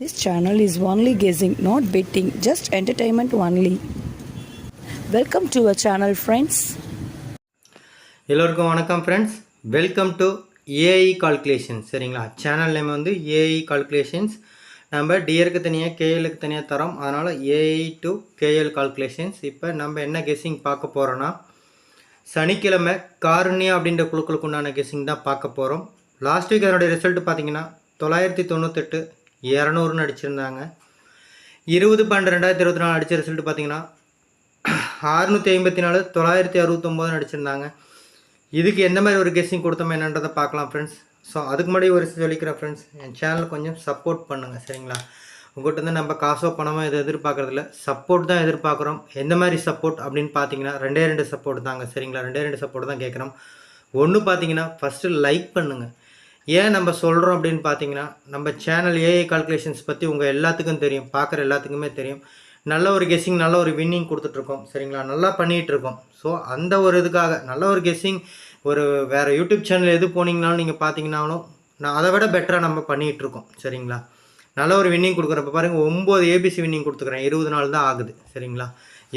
This channel is only guessing, not betting, just entertainment only. Welcome to our channel friends எல்லோருக்கும் வணக்கம் friends welcome to AI calculations சரிங்களா? Channel name வந்து AI calculations நம்ம டியருக்கு தனியாக கேஎலுக்கு தனியாக தரோம். அதனால் ஏஐ டு கேஎல் கால்குலேஷன்ஸ் இப்போ நம்ம என்ன கெஸ்ஸிங் பார்க்க போகிறோன்னா சனிக்கிழமை காருண்யா அப்படின்ற குழுக்களுக்கு உண்டான கெஸ்ஸிங் தான் பார்க்க போகிறோம் லாஸ்ட் வீக் அதனுடைய ரிசல்ட் பார்த்தீங்கன்னா தொள்ளாயிரத்தி தொண்ணூத்தெட்டு இரநூறுன்னு அடிச்சிருந்தாங்க. இருபது பன்னெண்டு ரெண்டாயிரத்தி இருபத்தி நாலு அடித்த ரிசல்ட் பார்த்தீங்கன்னா அறுநூற்றி ஐம்பத்தி நாலு தொள்ளாயிரத்தி அறுபத்தொம்போதுன்னு அடிச்சிருந்தாங்க. இதுக்கு எந்த மாதிரி ஒரு கெஸ்ஸிங் கொடுத்தோம் என்னன்றதை பார்க்கலாம் ஃப்ரெண்ட்ஸ் ஸோ அதுக்கு முன்னாடி ஒரு சொல்லிக்கிறேன் ஃப்ரெண்ட்ஸ் என் சேனல் கொஞ்சம் சப்போர்ட் பண்ணுங்கள் சரிங்களா? உங்கள்கிட்ட வந்து நம்ம காசோ பணமோ எது எதிர்பார்க்குறதில்ல சப்போர்ட் தான் எதிர்பார்க்குறோம். எந்த மாதிரி சப்போர்ட் அப்படின்னு பார்த்தீங்கன்னா ரெண்டே ரெண்டு சப்போர்ட் தாங்க சரிங்களா? ரெண்டே ரெண்டு சப்போர்ட் தான் கேட்குறோம் ஒன்று பார்த்தீங்கன்னா ஃபஸ்ட்டு லைக் பண்ணுங்கள் ஏன் நம்ம சொல்கிறோம் அப்படின்னு பார்த்தீங்கன்னா நம்ம சேனல் ஏஐ கால்குலேஷன்ஸ் பற்றி உங்கள் எல்லாத்துக்கும் தெரியும் பார்க்குற எல்லாத்துக்குமே தெரியும். நல்ல ஒரு கெஸ்ஸிங் நல்ல ஒரு வின்னிங் கொடுத்துட்ருக்கோம் சரிங்களா? நல்லா பண்ணிகிட்டு இருக்கோம் ஸோ அந்த ஒரு இதுக்காக நல்ல ஒரு கெஸ்ஸிங் ஒரு வேறு யூடியூப் சேனல் எது போனீங்கனாலும் நீங்கள் பார்த்தீங்கனாலும் நான் அதை விட பெட்டராக நம்ம பண்ணிகிட்டு இருக்கோம் சரிங்களா? நல்ல ஒரு வின்னிங் கொடுக்குறப்ப பாருங்கள் ஒம்பது ஏபிசி வின்னிங் கொடுத்துக்கிறேன். இருபது நாள் தான் ஆகுது சரிங்களா?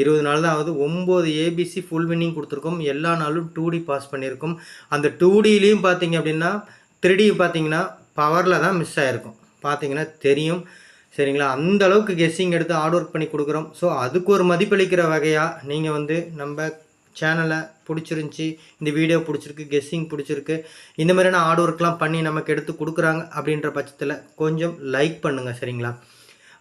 இருபது நாள் தான் ஆகுது ஒம்பது ஏபிசி ஃபுல் வின்னிங் கொடுத்துருக்கோம். எல்லா நாளும் டூ டி பாஸ் பண்ணியிருக்கோம். அந்த டூ டிலையும் பார்த்தீங்க அப்படின்னா த்ரீ பார்த்தீங்கன்னா பவரில் தான் மிஸ் ஆகிருக்கும் பார்த்தீங்கன்னா தெரியும். சரிங்களா? அந்த அளவுக்கு கெஸ்ஸிங் எடுத்து ஹார்ட் ஒர்க் பண்ணி கொடுக்குறோம். ஸோ அதுக்கு ஒரு மதிப்பளிக்கிற வகையாக நீங்கள் வந்து நம்ம சேனலை பிடிச்சிருந்துச்சி இந்த வீடியோ பிடிச்சிருக்கு கெஸ்ஸிங் பிடிச்சிருக்கு இந்த மாதிரியான ஹார்ட் ஒர்க்லாம் பண்ணி நமக்கு எடுத்து கொடுக்குறாங்க அப்படின்ற பட்சத்தில் கொஞ்சம் லைக் பண்ணுங்கள் சரிங்களா?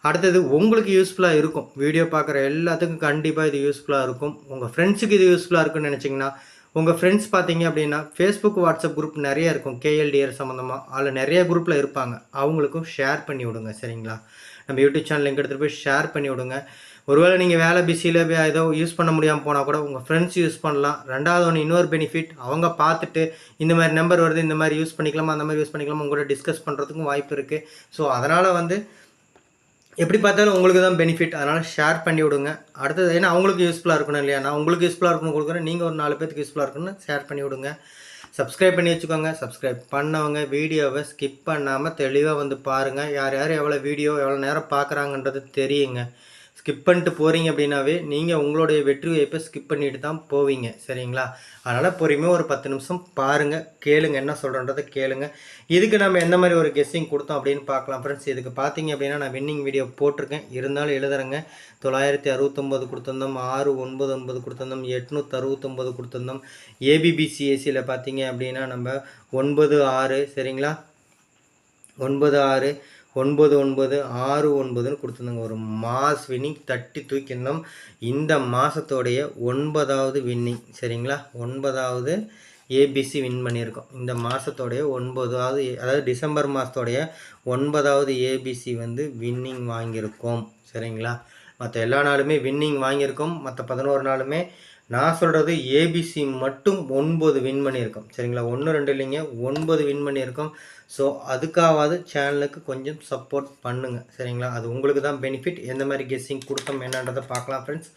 அடுத்தது உங்களுக்கு யூஸ்ஃபுல்லாக இருக்கும். வீடியோ பார்க்குற எல்லாத்துக்கும் கண்டிப்பாக இது யூஸ்ஃபுல்லாக இருக்கும். உங்கள் ஃப்ரெண்ட்ஸுக்கு இது யூஸ்ஃபுல்லாக இருக்குன்னு நினச்சிங்கன்னா உங்கள் ஃப்ரெண்ட்ஸ் பார்த்தீங்க அப்படின்னா ஃபேஸ்புக் வாட்ஸ்அப் குரூப் நிறைய இருக்கும். கேஎல்டிஆர் சம்மந்தமாக அதில் நிறைய குரூப்பில் இருப்பாங்க. அவங்களுக்கும் ஷேர் பண்ணி விடுங்க சரிங்களா? நம்ம யூடியூப் சேனல் லிங்க் எடுத்துகிட்டு போய் ஷேர் பண்ணி விடுங்க. ஒருவேளை நீங்கள் வேலை பிஸியில் ஏதோ யூஸ் பண்ண முடியாமல் போனால் கூட உங்கள் ஃப்ரெண்ட்ஸ் யூஸ் பண்ணலாம். ரெண்டாவது ஒன்று இன்னொரு பெனிஃபிட் அவங்க பார்த்துட்டு இந்த மாதிரி நம்பர் வருது இந்த மாதிரி யூஸ் பண்ணிக்கலாமா அந்த மாதிரி யூஸ் பண்ணிக்கலாமா உங்கள்கிட்ட டிஸ்கஸ் பண்ணுறதுக்கும் வாய்ப்பு இருக்குது ஸோ அதனால் வந்து எப்படி பார்த்தாலும் உங்களுக்கு தான் பெனிஃபிட் அதனால் ஷேர் பண்ணி விடுங்க. அடுத்தது ஏன்னா அவங்களுக்கு யூஸ்ஃபுல்லாக இருக்கணும் இல்லையா? நான் உங்களுக்கு யூஸ்ஃபுல்லாக இருக்கணும் கொடுக்குறேன். நீங்கள் ஒரு நாலு பேத்துக்கு யூஸ்ஃபுல்லாக இருக்குன்னு ஷேர் பண்ணி விடுங்க. சப்ஸ்கிரைப் பண்ணி வச்சுக்கோங்க. சப்ஸ்கிரைப் பண்ணவங்க வீடியோவை ஸ்கிப் பண்ணாமல் தெளிவாக வந்து பாருங்கள் யார் யார் எவ்வளோ வீடியோ எவ்வளோ நேரம் பார்க்குறாங்கன்றது தெரியுங்க. ஸ்கிப் பண்ணிட்டு போகிறீங்க அப்படின்னாவே நீங்கள் உங்களுடைய வெற்றி வாய்ப்பை ஸ்கிப் பண்ணிட்டு தான் போவீங்க. சரிங்களா? அதனால் பொறுமையாக ஒரு பத்து நிமிஷம் பாருங்கள் கேளுங்க. என்ன சொல்கிறன்றதை கேளுங்க. இதுக்கு நம்ம எந்த மாதிரி ஒரு கெஸ்ஸிங் கொடுத்தோம் அப்படின்னு பார்க்கலாம் ஃப்ரெண்ட்ஸ் இதுக்கு பார்த்தீங்க அப்படின்னா நான் வின்னிங் வீடியோ போட்டிருக்கேன். இருந்தாலும் எழுதுறேங்க. தொள்ளாயிரத்தி அறுபத்தொம்போது கொடுத்துருந்தோம். ஆறு ஒன்பது ஒன்பது கொடுத்துருந்தோம். எட்நூற்றி அறுபத்தொம்போது கொடுத்துருந்தோம். ஏபிபிசிஎஸ்சியில் பார்த்தீங்க அப்படின்னா நம்ம ஒன்பது ஆறு. சரிங்களா? ஒன்பது ஆறு. ஒன்பது ஒன்பது ஆறு ஒன்பதுன்னு கொடுத்துருந்தாங்க. ஒரு மாஸ் வின்னிங் தட்டி தூக்கியிருந்தோம். இந்த மாதத்தோடைய ஒன்பதாவது வின்னிங் சரிங்களா? ஒன்பதாவது ஏபிசி வின் பண்ணியிருக்கோம். இந்த மாதத்தோடைய ஒன்பதாவது அதாவது டிசம்பர் மாதத்தோடைய ஒன்பதாவது ஏபிசி வந்து வின்னிங் வாங்கியிருக்கோம் சரிங்களா? மற்ற எல்லா நாளுமே வின்னிங் வாங்கியிருக்கோம். மற்ற பதினோரு நாளுமே நான் சொல்கிறது ஏபிசி மட்டும் ஒன்பது வின் பண்ணியிருக்கோம். சரிங்களா? ஒன்று ரெண்டு இல்லைங்க. ஒன்பது வின் பண்ணியிருக்கோம். ஸோ அதுக்காவது சேனலுக்கு கொஞ்சம் சப்போர்ட் பண்ணுங்கள் சரிங்களா? அது உங்களுக்கு தான் பெனிஃபிட் எந்த மாதிரி கெஸ்ஸிங் கொடுத்தோம் என்னன்றதை பார்க்கலாம் ஃப்ரெண்ட்ஸ்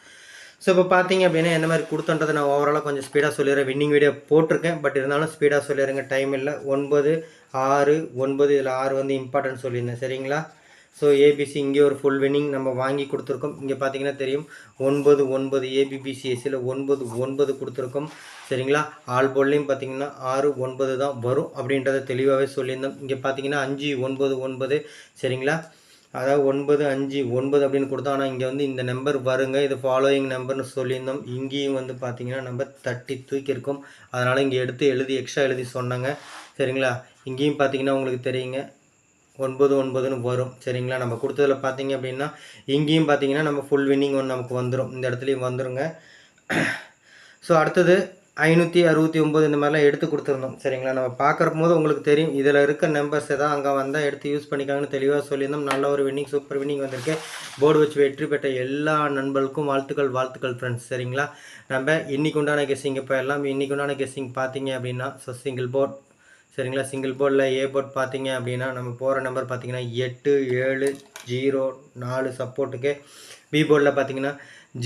ஸோ இப்போ பார்த்தீங்க அப்படின்னா என்ன மாதிரி கொடுத்தன்றதை நான் ஓவராலாக கொஞ்சம் ஸ்பீடாக சொல்லிடுறேன். வின்னிங் வீடியோ போட்டிருக்கேன். பட் இருந்தாலும் ஸ்பீடாக சொல்லிடுறேங்க. டைம் இல்லை. ஒன்பது ஆறு ஒன்பது இதில் ஆறு வந்து இம்பார்ட்டன்ட் சொல்லியிருந்தேன். சரிங்களா? ஸோ ஏபிசி இங்கே ஒரு ஃபுல் வின்னிங் நம்ம வாங்கி கொடுத்துருக்கோம். இங்கே பார்த்தீங்கன்னா தெரியும். ஒன்பது ஒன்பது ஏபிபிசிஎஸ்சியில் ஒன்பது ஒன்பது கொடுத்துருக்கோம். சரிங்களா? ஆல் போல்லையும் பார்த்தீங்கன்னா ஆறு ஒன்பது தான் வரும் அப்படின்றத தெளிவாகவே சொல்லியிருந்தோம். இங்கே பார்த்தீங்கன்னா அஞ்சு ஒன்பது ஒன்பது. சரிங்களா? அதாவது ஒன்பது அஞ்சு ஒன்பது அப்படின்னு கொடுத்தோம். ஆனால் இங்கே வந்து இந்த நம்பர் வருங்க. இது ஃபாலோயிங் நம்பர்னு சொல்லியிருந்தோம். இங்கேயும் வந்து பார்த்தீங்கன்னா நம்ம தட்டி தூக்கியிருக்கோம். அதனால் இங்கே எடுத்து எழுதி எக்ஸ்ட்ரா எழுதி சொன்னாங்க. சரிங்களா? இங்கேயும் பார்த்தீங்கன்னா உங்களுக்கு தெரியுங்க. ஒன்பது ஒன்பதுன்னு வரும். சரிங்களா? நம்ம கொடுத்ததில் பார்த்தீங்க அப்படின்னா இங்கேயும் பார்த்தீங்கன்னா நம்ம ஃபுல் வின்னிங் ஒன்று நமக்கு வந்துடும் இந்த இடத்துலையும் வந்துருங்க. ஸோ அடுத்தது ஐநூற்றி அறுபத்தி ஒம்பது இந்த மாதிரிலாம் எடுத்து கொடுத்துருந்தோம். சரிங்களா? நம்ம பார்க்குற போது உங்களுக்கு தெரியும். இதில் இருக்க நம்பர்ஸ் எதாவது அங்கே வந்தால் எடுத்து யூஸ் பண்ணிக்காங்கன்னு தெளிவாக சொல்லியிருந்தோம். நல்ல ஒரு வின்னிங் சூப்பர் வின்னிங் வந்திருக்கு. போர்டு வச்சு வெற்றி பெற்ற எல்லா நண்பர்களுக்கும் வாழ்த்துக்கள் வாழ்த்துக்கள் ஃப்ரெண்ட்ஸ் சரிங்களா? நம்ம இன்றைக்கு உண்டான கெஸ்ஸிங் இப்போ எல்லாம் இன்றைக்கு உண்டான கெஸ்ஸிங் பார்த்தீங்க அப்படின்னா ஸோ சிங்கிள் போர்ட் சரிங்களா? சிங்கிள் போர்டில் ஏ போர்ட் பார்த்தீங்க அப்படின்னா நம்ம போகிற நம்பர் பார்த்தீங்கன்னா எட்டு ஏழு ஜீரோ நாலு சப்போர்ட்டுக்கு பி போர்டில் பார்த்தீங்கன்னா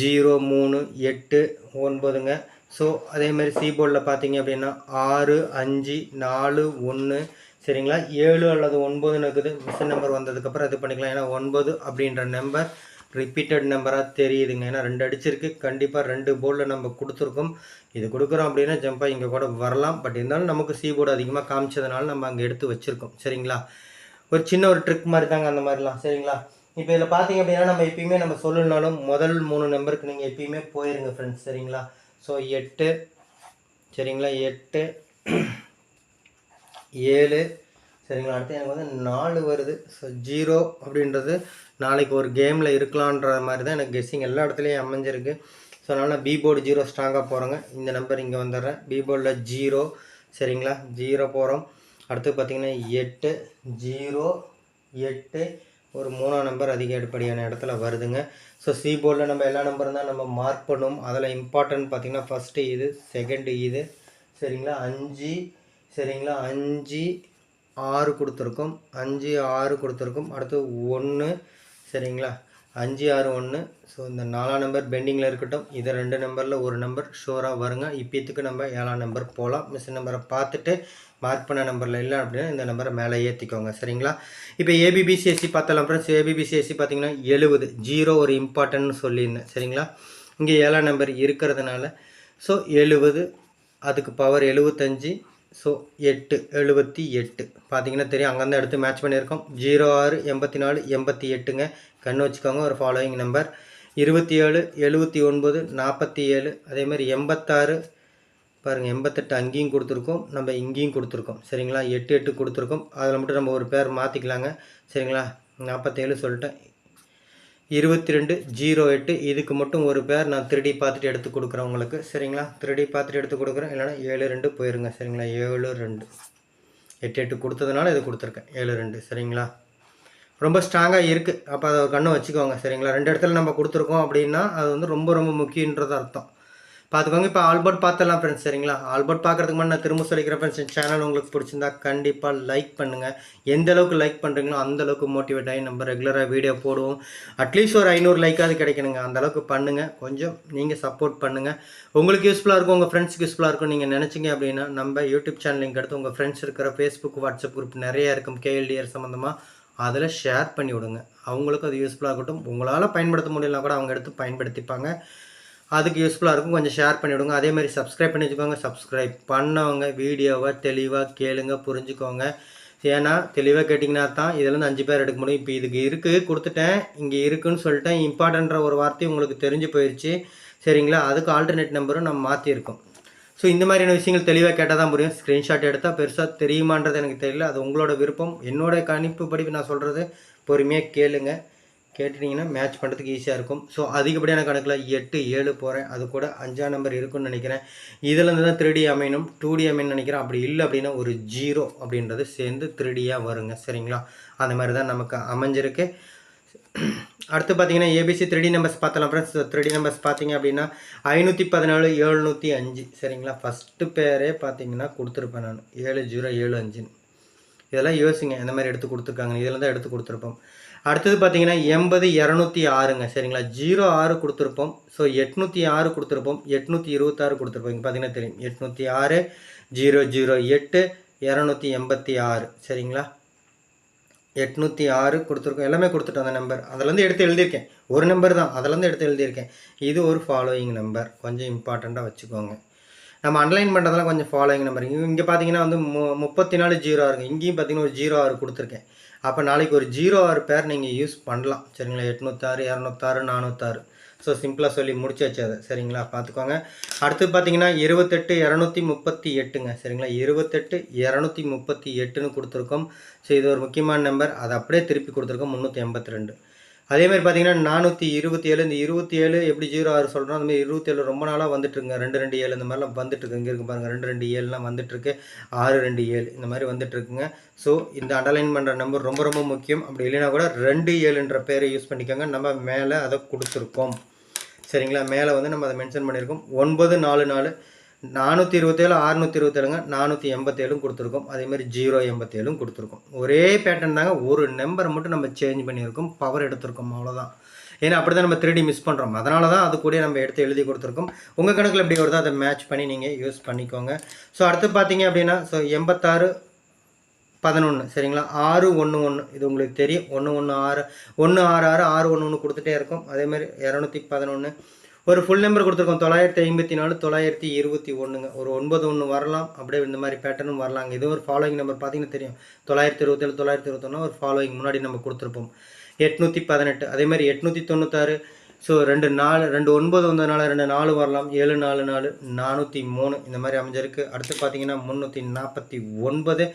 ஜீரோ மூணு எட்டு ஒன்பதுங்க. ஸோ அதேமாதிரி சி போர்டில் பார்த்தீங்க அப்படின்னா ஆறு அஞ்சு நாலு ஒன்று சரிங்களா? ஏழு அல்லது ஒன்பதுன்னு இருக்குது. மிஷின் நம்பர் வந்ததுக்கப்புறம் இது பண்ணிக்கலாம். ஏன்னா ஒன்பது அப்படின்ற நம்பர் ரிப்பீட்டட் நம்பராக தெரியுதுங்க. ஏன்னா ரெண்டு அடிச்சிருக்கு. கண்டிப்பாக ரெண்டு போர்டில் நம்ம கொடுத்துருக்கோம். இது கொடுக்குறோம் அப்படின்னா ஜம்பாக இங்கே கூட வரலாம். பட் இருந்தாலும் நமக்கு சி போர்டு அதிகமாக காமிச்சதுனால நம்ம அங்கே எடுத்து வச்சுருக்கோம். சரிங்களா? ஒரு சின்ன ஒரு ட்ரிக் மாதிரி தாங்க அந்த மாதிரிலாம். சரிங்களா? இப்போ இதில் பார்த்தீங்க அப்படின்னா நம்ம எப்பயுமே நம்ம சொல்லணுனாலும் முதல் மூணு நம்பருக்கு நீங்கள் எப்பயுமே போயிருங்க ஃப்ரெண்ட்ஸ் சரிங்களா? ஸோ எட்டு. சரிங்களா? எட்டு. ஏழு. சரிங்களா? அடுத்து எனக்கு வந்து நாலு வருது. ஸோ ஜீரோ அப்படின்றது நாளைக்கு ஒரு கேமில் இருக்கலான்ற மாதிரி தான் எனக்கு கெஸ்ஸிங் எல்லா இடத்துலையும் அமைஞ்சிருக்கு. ஸோ அதனால் பி போர்டு ஜீரோ ஸ்ட்ராங்காக போகிறோங்க இந்த நம்பர் இங்கே வந்துடுறேன். பி போர்டில் ஜீரோ சரிங்களா? ஜீரோ போகிறோம் அடுத்து பார்த்தீங்கன்னா எட்டு ஜீரோ எட்டு. ஒரு மூணாம் நம்பர் அதிக அடிப்படையான இடத்துல வருதுங்க. ஸோ சி போர்டில் நம்ம எல்லா நம்பரும் தான் நம்ம மார்க் பண்ணுவோம் அதில் இம்பார்ட்டன்ட் பார்த்திங்கன்னா ஃபஸ்ட்டு இது செகண்டு இது. சரிங்களா? அஞ்சு சரிங்களா? அஞ்சு ஆறு கொடுத்துருக்கோம். அஞ்சு ஆறு கொடுத்துருக்கோம். அடுத்து ஒன்று சரிங்களா? அஞ்சு ஆறு ஒன்று ஸோ இந்த நாலாம் நம்பர் பெண்டிங்கில் இருக்கட்டும் இதை ரெண்டு நம்பரில் ஒரு நம்பர் ஷோராக வருங்க. இப்போத்துக்கு நம்ம ஏழாம் நம்பர் போகலாம் மிஸ் நம்பரை பார்த்துட்டு மார்க் பண்ண நம்பரில் இல்லை அப்படின்னா இந்த நம்பரை மேலே ஏற்றிக்கோங்க சரிங்களா? இப்போ ஏபிபிசிஎஸ்சி பார்த்தலாம் ஃப்ரெண்ட்ஸ் ஏபிபிசிஎஸ்சி பார்த்தீங்கன்னா எழுபது ஜீரோ ஒரு இம்பார்ட்டன்ட்னு சொல்லியிருந்தேன். சரிங்களா? இங்கே ஏழாம் நம்பர் இருக்கிறதுனால ஸோ எழுபது அதுக்கு பவர் எழுபத்தஞ்சி ஸோ எட்டு எழுபத்தி எட்டு. பார்த்தீங்கன்னா தெரியும் அங்கேருந்து எடுத்து மேட்ச் பண்ணியிருக்கோம். ஜீரோ ஆறு எண்பத்தி நாலு எண்பத்தி எட்டுங்க. கண்ணு வச்சுக்கோங்க ஒரு ஃபாலோயிங் நம்பர் இருபத்தி ஏழு எழுபத்தி ஒன்பது நாற்பத்தி ஏழு. அதேமாதிரி எண்பத்தாறு பாருங்கள் எண்பத்தெட்டு அங்கேயும் கொடுத்துருக்கோம். நம்ம இங்கேயும் கொடுத்துருக்கோம். சரிங்களா? எட்டு எட்டு கொடுத்துருக்கோம். அதில் மட்டும் நம்ம ஒரு பேர் மாற்றிக்கலாங்க சரிங்களா? நாற்பத்தேழு சொல்லிட்டேன். இருபத்தி ரெண்டு ஜீரோ எட்டு. இதுக்கு மட்டும் ஒரு பேர் நான் திருடி பார்த்துட்டு எடுத்து கொடுக்குறேன் உங்களுக்கு. சரிங்களா? திருடி பார்த்துட்டு எடுத்து கொடுக்குறேன். இல்லைனா ஏழு ரெண்டு போயிருங்க. சரிங்களா? ஏழு ரெண்டு. எட்டு எட்டு கொடுத்ததுனால இது கொடுத்துருக்கேன். ஏழு ரெண்டு. சரிங்களா? ரொம்ப ஸ்ட்ராங்காக இருக்குது அப்போ அதை ஒரு கண்ணு வச்சுக்கோங்க. சரிங்களா? ரெண்டு இடத்துல நம்ம கொடுத்துருக்கோம் அப்படின்னா அது வந்து ரொம்ப ரொம்ப முக்கியன்றது அர்த்தம். பார்த்துக்கோங்க இப்போ ஆல்பர்ட் பார்த்தலாம் ஃப்ரெண்ட்ஸ் சரிங்களா? ஆல்பர்ட் பார்க்குறதுக்கு முன்னாடி நான் திரும்ப சொல்லிக்கிறேன் ஃப்ரெண்ட்ஸ் சேனல் உங்களுக்கு பிடிச்சிருந்தா கண்டிப்பாக லைக் பண்ணுங்கள் எந்த அளவுக்கு லைக் பண்ணுறீங்களோ அந்தளவுக்கு மோட்டிவேட் ஆகி நம்ம ரெகுலராக வீடியோ போடுவோம். அட்லீஸ்ட் ஒரு ஐநூறு லைக்காவது கிடைக்கணுங்க. அந்தளவுக்கு பண்ணுங்கள் கொஞ்சம் நீங்கள் சப்போர்ட் பண்ணுங்கள் உங்களுக்கு யூஸ்ஃபுல்லாக இருக்கும் உங்கள் ஃப்ரெண்ட்ஸுக்கு யூஸ்ஃபுல்லாக இருக்கும் நீங்கள் நினச்சிங்க அப்படின்னா நம்ம யூடியூப் சேனல் லிங்க் எடுத்து உங்கள் ஃப்ரெண்ட்ஸ் இருக்கிற ஃபேஸ்புக் வாட்ஸ்அப் குரூப் நிறையா இருக்கும் கேஎல்டிஆர் சம்மந்தமாக அதில் ஷேர் பண்ணி விடுங்க. அவங்களுக்கும் அது யூஸ்ஃபுல்லாக இருக்கட்டும் உங்களால் பயன்படுத்த முடியலனா கூட அவங்க எடுத்து பயன்படுத்திப்பாங்க. அதுக்கு யூஸ்ஃபுல்லாக இருக்கும். கொஞ்சம் ஷேர் பண்ணிவிடுங்க. அதே மாதிரி சப்ஸ்கிரைப் பண்ணி வச்சுக்கோங்க. சப்ஸ்கிரைப் பண்ணவங்க வீடியோவை தெளிவாக கேளுங்க புரிஞ்சுக்கோங்க. ஏன்னா தெளிவாக கேட்டிங்கன்னா தான் இதுலேருந்து அஞ்சு பேர் எடுக்க முடியும். இப்போ இதுக்கு இருக்குது கொடுத்துட்டேன். இங்கே இருக்குன்னு சொல்லிட்டேன். இம்பார்ட்டன்ற ஒரு வார்த்தை உங்களுக்கு தெரிஞ்சு போயிடுச்சு சரிங்களா? அதுக்கு ஆல்டர்னேட் நம்பரும் நம்ம மாற்றிருக்கோம் ஸோ இந்த மாதிரியான விஷயங்கள் தெளிவாக கேட்டால் தான் புரியும். ஸ்க்ரீன்ஷாட் எடுத்தால் பெருசாக தெரியுமான்றது எனக்கு தெரியல. அது உங்களோட விருப்பம். என்னோட கணிப்பு படி நான் சொல்கிறது பொறுமையாக கேளுங்கள் கேட்டுட்டிங்கன்னா மேட்ச் பண்ணுறதுக்கு ஈஸியாக இருக்கும். ஸோ அதிகப்படியான கணக்கில் எட்டு ஏழு போகிறேன் அது கூட அஞ்சாம் நம்பர் இருக்குன்னு நினைக்கிறேன். இதுலேருந்து தான் த்ரீ டி அமையணும். டூ டி அமையணும் நினைக்கிறேன். அப்படி இல்லை அப்படின்னா ஒரு ஜீரோ அப்படின்றது சேர்ந்து த்ரீடியாக வருங்க. சரிங்களா? அந்த மாதிரி தான் நமக்கு அமைஞ்சிருக்கு. அடுத்து பார்த்தீங்கன்னா A B C three D numbers பார்த்தலாம் ஃப்ரெண்ட்ஸ் த்ரீ டி நம்பர்ஸ் பார்த்தீங்க அப்படின்னா ஐநூற்றி பதினாலு எழுநூற்றி அஞ்சு. சரிங்களா? ஃபஸ்ட்டு பேரே பார்த்தீங்கன்னா கொடுத்துருப்பேன் நான். ஏழு ஜீரோ ஏழு அஞ்சுன்னு. இதெல்லாம் யோசிங்க. இந்த மாதிரி எடுத்து கொடுத்துருக்காங்க இதில் தான் எடுத்து கொடுத்துருப்போம். அடுத்தது பார்த்தீங்கன்னா எண்பது இரநூத்தி ஆறுங்க சரிங்களா? ஜீரோ ஆறு கொடுத்துருப்போம். ஸோ எட்நூற்றி ஆறு கொடுத்துருப்போம். எட்நூற்றி இருபத்தாறு கொடுத்துருப்போம். இங்கே பார்த்தீங்கன்னா தெரியும். எட்நூற்றி ஆறு ஜீரோ ஜீரோ எட்டு இரநூத்தி எண்பத்தி ஆறு சரிங்களா? எட்நூற்றி ஆறு கொடுத்துருக்கோம். எல்லாமே கொடுத்துட்டோம் அந்த நம்பர் அதிலேருந்து எடுத்து எழுதியிருக்கேன். ஒரு நம்பர் தான். அதிலேருந்து எடுத்து எழுதியிருக்கேன். இது ஒரு ஃபாலோயிங் நம்பர் கொஞ்சம் இம்பார்ட்டண்ட்டாக வச்சுக்கோங்க. நம்ம அன்லைன் பண்ணுறதெல்லாம் கொஞ்சம் ஃபாலோயிங் நம்பர் இங்கே பார்த்தீங்கன்னா வந்து மு முப்பத்தி நாலு ஜீரோ ஆறுங்க. இங்கேயும் பார்த்தீங்கன்னா ஒரு ஜீரோ ஆறு கொடுத்துருக்கேன். அப்போ நாளைக்கு ஒரு ஜீரோ ஆறு பேர் நீங்கள் யூஸ் பண்ணலாம். சரிங்களா? எட்நூத்தாறு இரநூத்தாறு நானூற்றாறு ஸோ சிம்பிளாக சொல்லி முடிச்சாச்சு அதை சரிங்களா? பார்த்துக்கோங்க. அடுத்து பார்த்தீங்கன்னா இருபத்தெட்டு இரநூத்தி முப்பத்தி எட்டுங்க சரிங்களா? இருபத்தெட்டு இரநூத்தி முப்பத்தி எட்டுன்னு கொடுத்துருக்கோம். ஸோ இது ஒரு முக்கியமான நம்பர் அதை அப்படியே திருப்பி கொடுத்துருக்கோம். முந்நூற்றி எண்பத்தி ரெண்டு. அதே மாதிரி பார்த்தீங்கன்னா நானூற்றி இருபத்தி ஏழு இந்த இருபத்தி ஏழு எப்படி ஜீரோ ஆறு சொல்கிறோம் அந்த மாதிரி இருபத்தி ஏழு ரொம்ப நாளாக வந்துட்டுருங்க ரெண்டு ரெண்டு ஏழு இந்த மாதிரிலாம் வந்துட்டுருக்கு. இங்கே இருக்கு பாருங்கள் ரெண்டு ரெண்டு ஏழுலாம் வந்துட்டுருக்கு. ஆறு ரெண்டு ஏழு இந்த மாதிரி வந்துட்டுருக்குங்க. ஸோ இந்த அண்டர்லைன் பண்ணுற நம்பர் ரொம்ப ரொம்ப முக்கியம். அப்படி இல்லைன்னா கூட ரெண்டு ஏழுன்ற பேரை யூஸ் பண்ணிக்கோங்க. நம்ம மேலே அதை கொடுத்துருக்கோம். சரிங்களா? மேலே வந்து நம்ம அதை மென்ஷன் பண்ணியிருக்கோம். ஒன்பது நாலு நாலு. நானூற்றி இருபத்தேழு அறுநூற்றி இருபத்தேழுங்க நானூற்றி எண்பத்தேழும் கொடுத்துருக்கோம். அதேமாதிரி ஜீரோ எண்பத்தேழும் கொடுத்துருக்கோம். ஒரே பேட்டர்ன் தாங்க ஒரு நம்பர் மட்டும் நம்ம சேஞ்ச் பண்ணியிருக்கோம் பவர் எடுத்திருக்கோம் அவ்வளோதான் ஏன்னா அப்படி தான் நம்ம த்ரீ மிஸ் பண்ணுறோம் அதனால தான் அது கூட நம்ம எடுத்து எழுதி கொடுத்துருக்கோம். உங்கள் கணக்கில் எப்படி வருதோ அதை மேட்ச் பண்ணி நீங்கள் யூஸ் பண்ணிக்கோங்க. ஸோ அடுத்து பார்த்தீங்க அப்படின்னா ஸோ எண்பத்தாறு பதினொன்று சரிங்களா? ஆறு ஒன்று ஒன்று இது உங்களுக்கு தெரியும். ஒன்று ஒன்று ஆறு. ஒன்று ஆறு ஆறு ஆறு ஒன்று ஒன்று கொடுத்துட்டே இருக்கும். அதேமாதிரி இரநூத்தி பதினொன்று ஒரு ஃபுல் நம்பர் கொடுத்துருக்கோம். தொள்ளாயிரத்தி ஐம்பத்தி நாலு தொள்ளாயிரத்தி இருபத்தி ஒன்றுங்க ஒரு ஒன்பது ஒன்று வரலாம். அப்படியே இந்த மாதிரி பேட்டர்னும் வரலாங்க. இது ஒரு ஃபாலோயிங் நம்பர் பார்த்தீங்கன்னா தெரியும். தொள்ளாயிரத்தி இருபத்தேழு தொள்ளாயிரத்தி இருபத்தொன்னா ஒரு ஃபாலோயிங் முன்னாடி நம்ம கொடுத்துருப்போம். எட்நூற்றி பதினெட்டு. அதே மாதிரி எட்நூற்றி தொண்ணூத்தாறு. ஸோ ரெண்டு நாலு ரெண்டு ஒன்பது வந்ததுனால ரெண்டு நாலு வரலாம். ஏழு நாலு நாலு நானூற்றி மூணு. இந்த மாதிரி அமைஞ்சிருக்கு. அடுத்து பார்த்தீங்கன்னா முந்நூற்றி நாற்பத்தி ஒன்பது.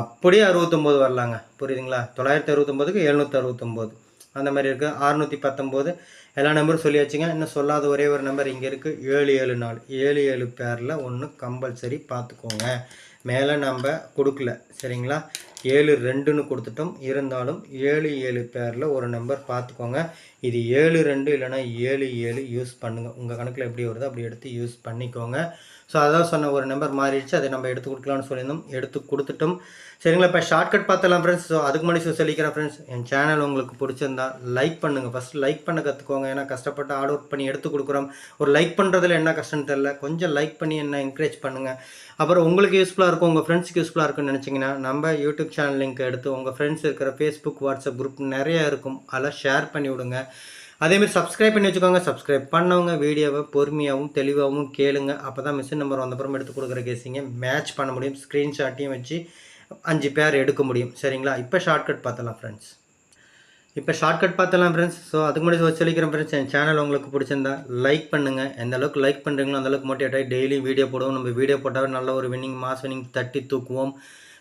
அப்படியே அறுபத்தொம்போது வரலாங்க. புரியுதுங்களா? தொள்ளாயிரத்தி அறுபத்தொம்போதுக்கு எழுநூற்றி அறுபத்தொம்போது. அந்த மாதிரி இருக்குது அறுநூற்றி பத்தொம்போது. எல்லா நம்பரும் சொல்லியாச்சுங்க. இன்னும் சொல்லாத ஒரே ஒரு நம்பர் இங்கே இருக்குது ஏழு ஏழு நாலு. ஏழு ஏழு பேரில் ஒன்று கம்பல்சரி பார்த்துக்கோங்க மேலே நம்ம கொடுக்கல. சரிங்களா? ஏழு ரெண்டுன்னு கொடுத்துட்டோம். இருந்தாலும் ஏழு ஏழு பேரில் ஒரு நம்பர் பார்த்துக்கோங்க இது ஏழு ரெண்டு இல்லைன்னா ஏழு ஏழு யூஸ் பண்ணுங்கள் உங்கள் கணக்கில் எப்படி வருதோ அப்படி எடுத்து யூஸ் பண்ணிக்கோங்க. ஸோ அதான் சொன்ன ஒரு நம்பர் மாறிடுச்சு. அதை நம்ம எடுத்து கொடுக்கலாம்னு சொல்லியிருந்தோம். எடுத்து கொடுத்துட்டோம். சரிங்களா? இப்போ ஷார்ட்கட் பார்த்தலாம் ஃப்ரெண்ட்ஸ் ஸோ அதுக்கு முன்னாடி சொல்லிக்கிறேன் ஃப்ரெண்ட்ஸ் என் சேனல் உங்களுக்கு பிடிச்சிருந்தா லைக் பண்ணுங்கள் ஃபஸ்ட் லைக் பண்ண கற்றுக்கோங்க ஏன்னா கஷ்டப்பட்டு ஹார்ட் ஒர்க் பண்ணி எடுத்து கொடுக்குறோம். ஒரு லைக் பண்ணுறதுல என்ன கஷ்டம்னு தெரில கொஞ்சம் லைக் பண்ணி என்ன என்கரேஜ் பண்ணுங்கள் அப்புறம் உங்களுக்கு யூஸ்ஃபுல்லாக இருக்கும். உங்கள் ஃப்ரெண்ட்ஸ்க்கு யூஸ்ஃபுல்லாக இருக்கும்னு நினச்சிங்கன்னா நம்ம யூடியூப் சேனல் லிங்க் எடுத்து உங்கள் ஃப்ரெண்ட்ஸ் இருக்கிற ஃபேஸ்புக் வாட்ஸ்அப் குரூப் நிறையா இருக்கும். அதெல்லாம் ஷேர் பண்ணி விடுங்க. அதேமாதிரி சப்ஸ்கிரைப் பண்ணி வச்சுக்கோங்க. சப்ஸ்கிரைப் பண்ணவங்க வீடியோவை பொறுமையாகவும் தெளிவாகவும் கேளுங்க. அப்போ தான் மிஷின் நம்பர் வந்தப்புறம் எடுத்து கொடுக்குற கேசிங்க மேட்ச் பண்ண முடியும். ஸ்க்ரீன்ஷாட்டையும் வச்சு அஞ்சு பேர் எடுக்க முடியும். சரிங்களா? இப்போ ஷார்ட்கட் பார்த்தலாம் ஃப்ரெண்ட்ஸ் இப்போ ஷார்ட்கட் பார்த்தலாம் ஃப்ரெண்ட்ஸ் ஸோ அதுக்கு முன்னாடி சொல்லிக்கிறேன் ஃப்ரெண்ட்ஸ் என் சேனல் உங்களுக்கு பிடிச்சிருந்தா லைக் பண்ணுங்கள் எந்த அளவுக்கு லைக் பண்ணுறீங்களோ அந்த அளவுக்கு மோட்டிவேட் ஆகி டெய்லியும் வீடியோ போடுவோம். நம்ம வீடியோ போட்டால் நல்ல ஒரு வின்னிங் மாஸ் வின்னிங் தட்டி தூக்குவோம்.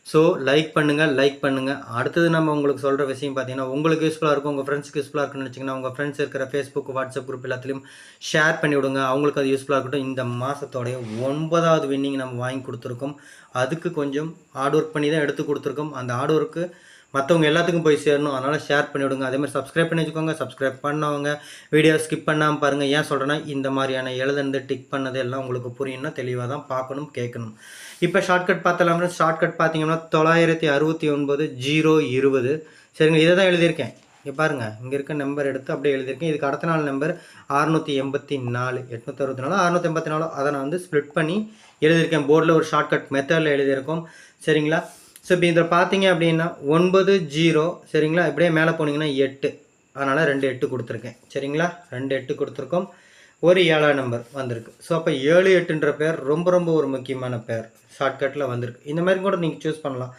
ஸோ லைக் பண்ணுங்கள் லைக் பண்ணுங்கள் அடுத்தது நம்ம உங்களுக்கு சொல்கிற விஷயம் பார்த்தீங்கன்னா உங்களுக்கு யூஸ்ஃபுல்லாக இருக்கும் உங்கள் ஃப்ரெண்ட்ஸ்க்கு யூஸ்ஃபுல்லாக இருக்குன்னு வச்சிங்கன்னா உங்கள் ஃப்ரெண்ட்ஸ் இருக்கிற ஃபேஸ்புக் வாட்ஸ்அப் குரூப் எல்லாத்துலேயும் ஷேர் பண்ணி விடுங்க. அவங்களுக்கு அது யூஸ்ஃபுல்லாக இருக்கட்டும். இந்த மாதத்தோடைய ஒன்பதாவது வின்னிங் நம்ம வாங்கி கொடுத்துருக்கோம். அதுக்கு கொஞ்சம் ஹார்ட் ஒர்க் பண்ணி தான் எடுத்து கொடுத்துருக்கோம். அந்த ஹார்ட் ஒர்க்கு மற்றவங்க எல்லாத்துக்கும் போய் சேரணும். அதனால் ஷேர் பண்ணிவிடுங்க அதேமாதிரி அதே மாதிரி சப்ஸ்கிரைப் பண்ணி வச்சுக்கோங்க. சப்ஸ்கிரைப் பண்ணவங்க வீடியோ ஸ்கிப் பண்ணாமல் பாருங்கள் ஏன் சொல்கிறேன்னா இந்த மாதிரியான எழுதுனது டிக் பண்ணது எல்லாம் உங்களுக்கு புரியும்னா தெளிவாக தான் பார்க்கணும் கேட்கணும். இப்போ ஷார்ட்கட் பார்த்தலாம் ஷார்ட்கட் பார்த்தீங்கன்னா தொள்ளாயிரத்தி அறுபத்தி ஒன்பது ஜீரோ இருபது. சரிங்க இதை தான் எழுதியிருக்கேன். இங்கே பாருங்கள் இங்கே இருக்க நம்பர் எடுத்து அப்படியே எழுதியிருக்கேன். இதுக்கு அடுத்த நாள் நம்பர் அறுநூற்றி எண்பத்தி நாலு எட்நூற்றி அறுபத்தி நாலு அறுநூற்றி எண்பத்தி நாலு. அதை நான் வந்து ஸ்ப்ளிட் பண்ணி எழுதியிருக்கேன். போர்டில் ஒரு ஷார்ட்கட் மெத்தடில் எழுதியிருக்கோம். சரிங்களா? ஸோ இப்போ இதில் பார்த்தீங்க அப்படின்னா ஒன்பது ஜீரோ சரிங்களா? இப்படியே மேலே போனீங்கன்னா எட்டு. அதனால் ரெண்டு எட்டு கொடுத்துருக்கேன். சரிங்களா? ரெண்டு எட்டு கொடுத்துருக்கோம். ஒரு ஏழாம் நம்பர் வந்திருக்கு. ஸோ அப்போ ஏழு எட்டுன்ற பேர் ரொம்ப ரொம்ப ஒரு முக்கியமான பேர் ஷார்ட்கட்டில் வந்திருக்கு. இந்த மாதிரி கூட நீங்கள் சூஸ் பண்ணலாம்.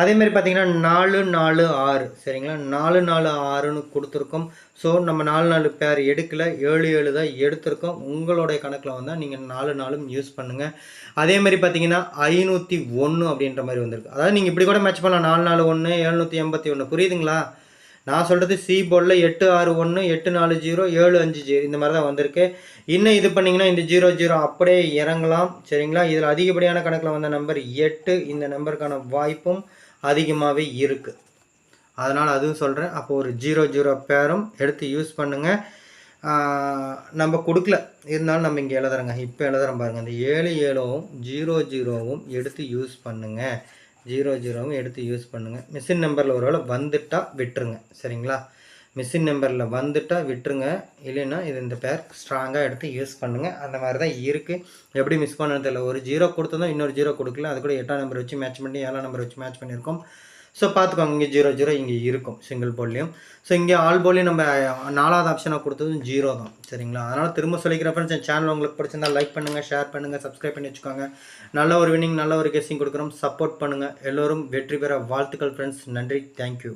அதேமாதிரி பார்த்தீங்கன்னா நாலு நாலு ஆறு. சரிங்களா? நாலு நாலு ஆறுன்னு கொடுத்துருக்கோம். ஸோ நம்ம நாலு நாலு பேர் எடுக்கல. ஏழு ஏழு தான் எடுத்திருக்கோம். உங்களுடைய கணக்கில் வந்தால் நீங்கள் நாலு நாளும் யூஸ் பண்ணுங்கள் அதே மாதிரி பார்த்தீங்கன்னா ஐநூற்றி ஒன்று அப்படின்ற மாதிரி வந்திருக்கு. அதாவது நீங்கள் இப்படி கூட மேட்ச் பண்ணலாம். நாலு நாலு ஒன்று எழுநூற்றி எண்பத்தி ஒன்று புரியுதுங்களா? நான் சொல்கிறது சி போர்டில் எட்டு ஆறு ஒன்று எட்டு நாலு ஜீரோ ஏழு அஞ்சு ஜீரோ இந்த மாதிரி தான் வந்திருக்கு. இன்னும் இது பண்ணிங்கன்னா இந்த ஜீரோ ஜீரோ அப்படியே இறங்கலாம். சரிங்களா? இதில் அதிகப்படியான கணக்கில் வந்த நம்பர் எட்டு. இந்த நம்பருக்கான வாய்ப்பும் அதிகமாகவே இருக்குது அதனால் அதுவும் சொல்கிறேன் அப்போ ஒரு ஜீரோ ஜீரோ பேரும் எடுத்து யூஸ் பண்ணுங்கள் நம்ம கொடுக்கல. இருந்தாலும் நம்ம இங்கே எழுதுறோங்க. இப்போ எழுதுறோம் பாருங்கள் இந்த ஏழு ஏழுவும் ஜீரோ ஜீரோவும் எடுத்து யூஸ் பண்ணுங்கள் ஜீரோ ஜீரோவும் எடுத்து யூஸ் பண்ணுங்கள் மிஷின் நம்பரில் ஒரு வேளை வந்துட்டால் விட்டுருங்க. சரிங்களா? மிஷின் நம்பரில் வந்துட்டால் விட்டுருங்க. இல்லைன்னா இது இந்த பேர் ஸ்ட்ராங்காக எடுத்து யூஸ் பண்ணுங்கள் அந்த மாதிரி தான் இருக்குது எப்படி மிஸ் பண்ணுறது தெரியல. ஒரு ஜீரோ கொடுத்ததும் இன்னொரு ஜீரோ கொடுக்கல அது கூட எட்டாம் நம்பர் வச்சு மேட்ச் பண்ணி ஏழாம் நம்பர் வச்சு மேட்ச் பண்ணியிருக்கோம். ஸோ பார்த்துக்கோங்க இங்கே ஜீரோ ஜீரோ இங்கே இருக்கும் சிங்கிள் போல்லையும் ஸோ இங்கே ஆல் போல்லையும் நம்ம நாலாவது ஆப்ஷனாக கொடுத்ததும் ஜீரோ தான் சரிங்களா? அதனால் திரும்ப சொல்லிக்கிற ஃப்ரெண்ட்ஸ் என் சேனல் உங்களுக்கு பிடிச்சிருந்தா லைக் பண்ணுங்கள் ஷேர் பண்ணுங்கள் சப்ஸ்கிரைப் பண்ணி வச்சுக்கோங்க. நல்ல ஒரு வினிங் நல்ல ஒரு கெஸ்ஸிங் கொடுக்குறோம். சப்போர்ட் பண்ணுங்கள் எல்லோரும் வெற்றி பெற வாழ்த்துக்கள் ஃப்ரெண்ட்ஸ் நன்றி. தேங்க்யூ